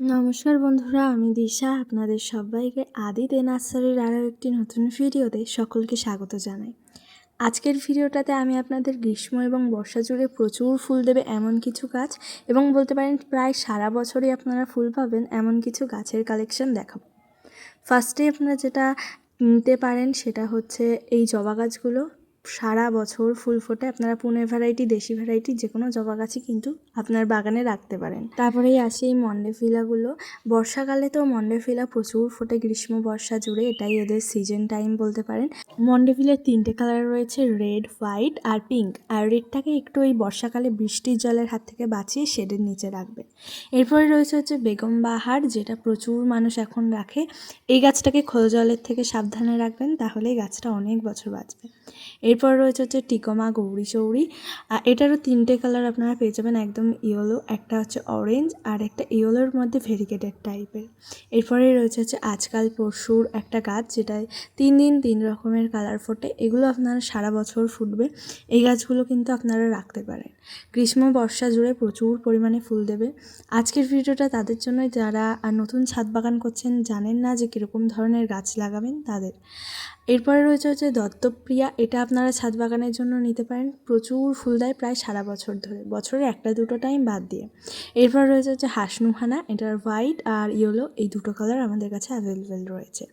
নমস্কার বন্ধুরা, আমি দিশা, আপনাদের সবাইকে আদিতে নার্সারির আরও একটি নতুন ভিডিওতে সকলকে স্বাগত জানাই। আজকের ভিডিওটাতে আমি আপনাদের গ্রীষ্ম এবং বর্ষা জুড়ে প্রচুর ফুল দেবে এমন কিছু গাছ এবং বলতে পারেন প্রায় সারা বছরই আপনারা ফুল পাবেন এমন কিছু গাছের কালেকশন দেখাবো। ফার্স্টে আপনারা যেটা নিতে পারেন সেটা হচ্ছে এই জবা গাছগুলো। সারা বছর ফুল ফোটে, আপনারা পুনে ভ্যারাইটি দেশি ভ্যারাইটি যে কোনো জবা গাছই কিন্তু আপনার বাগানে রাখতে পারেন। তারপরেই আসে এই মন্ডেফিলাগুলো বর্ষাকালে তো মন্ডেফিলা প্রচুর ফোটে, গ্রীষ্ম, বর্ষা জুড়ে, এটাই এদের সিজন টাইম বলতে পারেন। মন্ডেফিলার তিনটে কালার রয়েছে রেড হোয়াইট আর পিঙ্ক আর রেডটাকে একটু এই বর্ষাকালে বৃষ্টির জলের হাত থেকে বাঁচিয়ে শেডের নিচে রাখবে। এরপরে রয়েছে হচ্ছে বেগম বাহার, যেটা প্রচুর মানুষ এখন রাখে। এই গাছটাকে খোল জলের থেকে সাবধানে রাখবেন তাহলে এই গাছটা অনেক বছর বাঁচবে। এরপর রয়েছে হচ্ছে টিকমা গৌরী চৌরি। এটারও তিনটে কালার আপনারা পেয়ে যাবেন একদম ইয়েলো, একটা হচ্ছে অরেঞ্জ আর একটা ইয়েলোর মধ্যে ভেরিকেটেড টাইপের এরপরে রয়েছে হচ্ছে আজকাল পরশুর একটা গাছ যেটায় তিন দিন তিন রকমের কালার ফোটে। এগুলো আপনারা সারা বছর ফুটবে। এই গাছগুলো কিন্তু আপনারা রাখতে পারেন। গ্রীষ্ম, বর্ষা জুড়ে প্রচুর পরিমাণে ফুল দেবে। আজকের ভিডিওটা তাদের জন্য যারা নতুন ছাদ বাগান করছেন, জানেন না যে কীরকম ধরনের গাছ লাগাবেন তাদের। এরপরে রয়েছে হচ্ছে দত্তপ্রিয়া। এটা আপনারা ছাদ বাগানের জন্য নিতে পারেন। প্রচুর ফুল দেয় প্রায় সারা বছর ধরে। বছরে একটা দুটো টাইম বাদ দিয়ে। এরপর রয়েছে হচ্ছে হাসনুহানা। এটার হোয়াইট আর ইয়েলো এই দুটো কালার আমাদের কাছে অ্যাভেলেবেল রয়েছে।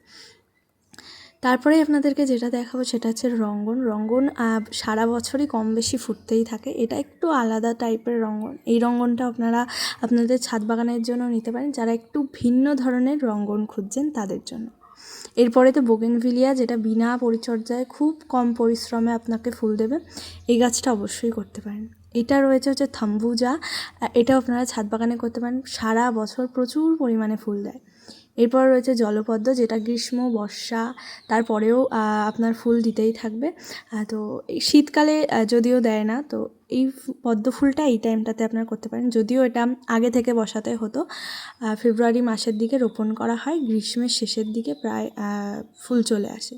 তারপরে আপনাদেরকে যেটা দেখাবো সেটা হচ্ছে রঙ্গন। রঙ্গন সারা বছরই কম বেশি ফুটতেই থাকে। এটা একটু আলাদা টাইপের রঙ্গন। এই রঙ্গনটা আপনারা আপনাদের ছাদ বাগানের জন্য নিতে পারেন। যারা একটু ভিন্ন ধরনের রঙ্গন খুঁজছেন তাদের জন্য। এরপরে তো বোগেনভিলিয়া যেটা বিনা পরিচর্যায় খুব কম পরিশ্রমে আপনাকে ফুল দেবে, এই গাছটা অবশ্যই করতে পারেন। এটা রয়েছে হচ্ছে থাম্বুজা এটাও আপনারা ছাদ বাগানে করতে পারেন, সারা বছর প্রচুর পরিমাণে ফুল দেয়। এরপর রয়েছে জলপদ্ম, যেটা গ্রীষ্ম, বর্ষা, তারপরেও আপনার ফুল দিতেই থাকবে। তো শীতকালে যদিও দেয় না, তো এই পদ্ম ফুলটা এই টাইমটাতে আপনারা করতে পারেন। যদিও এটা আগে থেকে বসাতে হতো ফেব্রুয়ারি মাসের দিকে রোপণ করা হয়, গ্রীষ্মের শেষের দিকে প্রায় ফুল চলে আসে।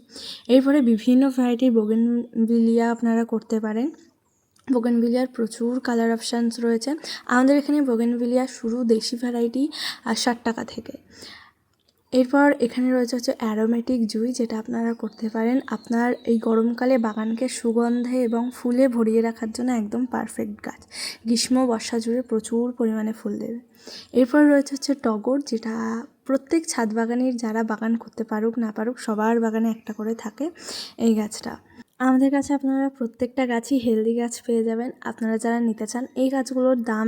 এরপরে বিভিন্ন ভ্যারাইটির বোগেনভিলিয়া আপনারা করতে পারেন। বোগেনভিলিয়ার প্রচুর কালার অপশানস রয়েছে। আমাদের এখানে বোগেনভিলিয়া শুরু দেশি ভ্যারাইটি ষাট টাকা থেকে। এরপর এখানে রয়েছে হচ্ছে অ্যারোমেটিক জুই যেটা আপনারা করতে পারেন। আপনার এই গরমকালে বাগানকে সুগন্ধে এবং ফুলে ভরিয়ে রাখার জন্য একদম পারফেক্ট গাছ। গ্রীষ্ম, বর্ষা জুড়ে প্রচুর পরিমাণে ফুল দেবে। এরপর রয়েছে হচ্ছে টগর, যেটা প্রত্যেক ছাদ বাগানের যারা বাগান করতে পারুক না পারুক, সবার বাগানে একটা করে থাকে এই গাছটা। আমাদের কাছে আপনারা প্রত্যেকটা গাছই হেলদি গাছ পেয়ে যাবেন। আপনারা যারা নিতে চান, এই গাছগুলোর দাম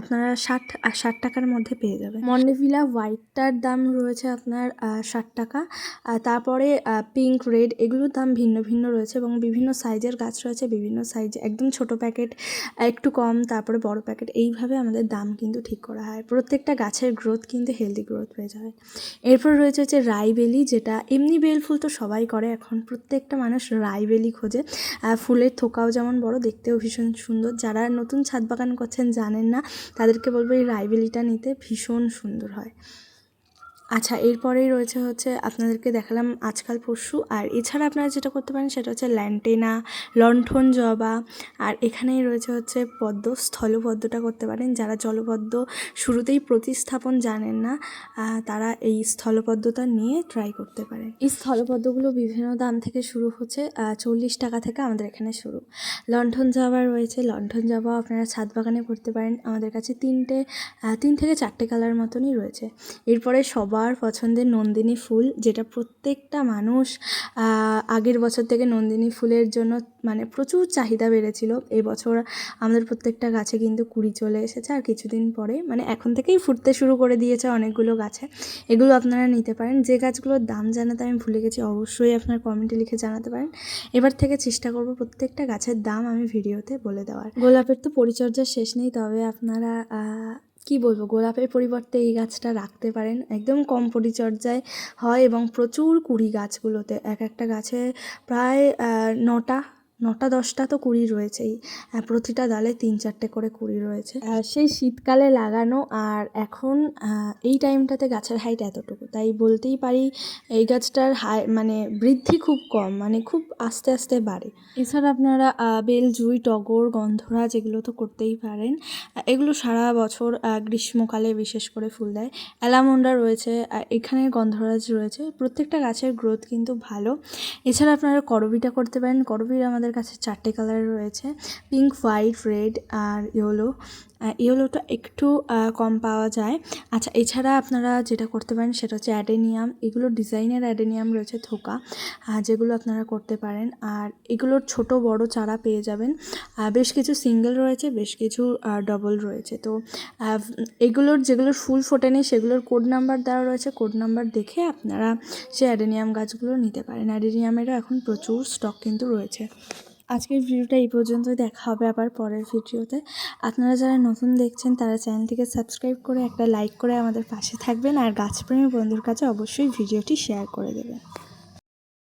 আপনারা ষাট ষাট টাকার মধ্যে পেয়ে যাবেন। মন্ডেভিলা হোয়াইটটার দাম রয়েছে আপনার ষাট টাকা। তারপরে পিঙ্ক রেড এগুলোর দাম ভিন্ন ভিন্ন রয়েছে এবং বিভিন্ন সাইজের গাছ রয়েছে, বিভিন্ন সাইজে একদম ছোট প্যাকেট একটু কম, তারপরে বড় প্যাকেট এইভাবে আমাদের দাম কিন্তু ঠিক করা হয়। প্রত্যেকটা গাছের গ্রোথ কিন্তু হেলদি গ্রোথ হয়ে যাবে। এরপর রয়েছে হচ্ছে রাইবেলি যেটা এমনি বেল ফুল তো সবাই করে। এখন প্রত্যেকটা মানুষ রাই আইবেলি খোঁজে। ফুলের থোকাও যেমন বড়, দেখতেও ভীষণ সুন্দর। যারা নতুন ছাদ বাগান করছেন জানেন না, তাদেরকে বলব এই রাইবেলিটা নিতে ভীষণ সুন্দর হয়। আচ্ছা এরপরেই রয়েছে হচ্ছে আপনাদেরকে দেখালাম আজকাল পরশু আর এছাড়া আপনারা যেটা করতে পারেন সেটা হচ্ছে ল্যান্টেনা, লণ্ঠন জবা, আর এখানেই রয়েছে হচ্ছে পদ্ম, স্থলপদ্মটা করতে পারেন। যারা জলপদ্ম শুরুতেই প্রতিস্থাপন জানেন না তারা এই স্থলপদ্মটা নিয়ে ট্রাই করতে পারেন। এই স্থলপদ্মগুলো বিভিন্ন দাম থেকে শুরু হচ্ছে চল্লিশ টাকা থেকে আমাদের এখানে শুরু। লণ্ঠন জবা রয়েছে। লণ্ঠন জবা আপনারা ছাদ বাগানে করতে পারেন। আমাদের কাছে তিনটে তিন থেকে চারটে কালার মতনই রয়েছে। এরপরে সব সবার পছন্দের নন্দিনী ফুল, যেটা প্রত্যেকটা মানুষ আগের বছর থেকে নন্দিনী ফুলের জন্য মানে প্রচুর চাহিদা বেড়েছিল। এবছর আমাদের প্রত্যেকটা গাছে কিন্তু কুড়ি চলে এসেছে আর কিছুদিন পরে মানে এখন থেকেই ফুটতে শুরু করে দিয়েছে অনেকগুলো গাছে। এগুলো আপনারা নিতে পারেন। যে গাছগুলোর দাম জানাতে আমি ভুলে গেছি, অবশ্যই আপনার কমেন্টে লিখে জানাতে পারেন। এবার থেকে চেষ্টা করব প্রত্যেকটা গাছের দাম আমি ভিডিওতে বলে দেওয়ার। গোলাপের তো পরিচর্যার শেষ নেই, তবে আপনারা কি বলব, গোলাপের পরিবর্তে এই গাছটা রাখতে পারেন। একদম কম পরিচর্যায় হয় এবং প্রচুর কুড়ি গাছগুলোতে। এক একটা গাছে প্রায় নটা নটা, দশটা তো কুড়ি রয়েছেই। প্রতিটা ডালে তিন, চারটে করে কুড়ি রয়েছে। সেই শীতকালে লাগানো আর এখন এই টাইমটাতে গাছের হাইট এতটুকু। তাই বলতেই পারি, এই গাছটার হাই মানে বৃদ্ধি খুব কম মানে খুব আস্তে আস্তে বাড়ে। এছাড়া আপনারা বেল জুই টগর গন্ধরাজ এগুলো তো করতেই পারেন এগুলো সারা বছর গ্রীষ্মকালে বিশেষ করে ফুল দেয়। অ্যালামন্ডা রয়েছে এখানে গন্ধরাজ রয়েছে। প্রত্যেকটা গাছের গ্রোথ কিন্তু ভালো। এছাড়া আপনারা করবিটা করতে পারেন। করবির আমাদের কাছে চারটে কালার রয়েছে পিঙ্ক হোয়াইট রেড আর ইয়েলো ইয়েলোটা একটু কম পাওয়া যায়। আচ্ছা এছাড়া আপনারা যেটা করতে পারেন সেটা হচ্ছে অ্যাডেনিয়াম। এগুলো ডিজাইনের অ্যাডেনিয়াম রয়েছে থোকা যেগুলো আপনারা করতে পারেন। আর এগুলোর ছোট বড় চারা পেয়ে যাবেন। বেশ কিছু সিঙ্গেল রয়েছে, বেশ কিছু ডবল রয়েছে। তো এগুলোর যেগুলো ফুল ফোটেনি সেগুলোর কোড নাম্বার দেওয়া রয়েছে। কোড নাম্বার দেখে আপনারা সেই অ্যাডেনিয়াম গাছগুলো নিতে পারেন। অ্যাডেনিয়ামেরও এখন প্রচুর স্টক কিন্তু রয়েছে। আজকের ভিডিওটা এই পর্যন্তই। দেখা হবে আবার পরের ভিডিওতে। আপনারা যারা নতুন দেখছেন, তারা চ্যানেলটিকে সাবস্ক্রাইব করে একটা লাইক করে আমাদের পাশে থাকবেন। আর গাছপ্রেমী বন্ধুর কাছে অবশ্যই ভিডিওটি শেয়ার করে দেবেন।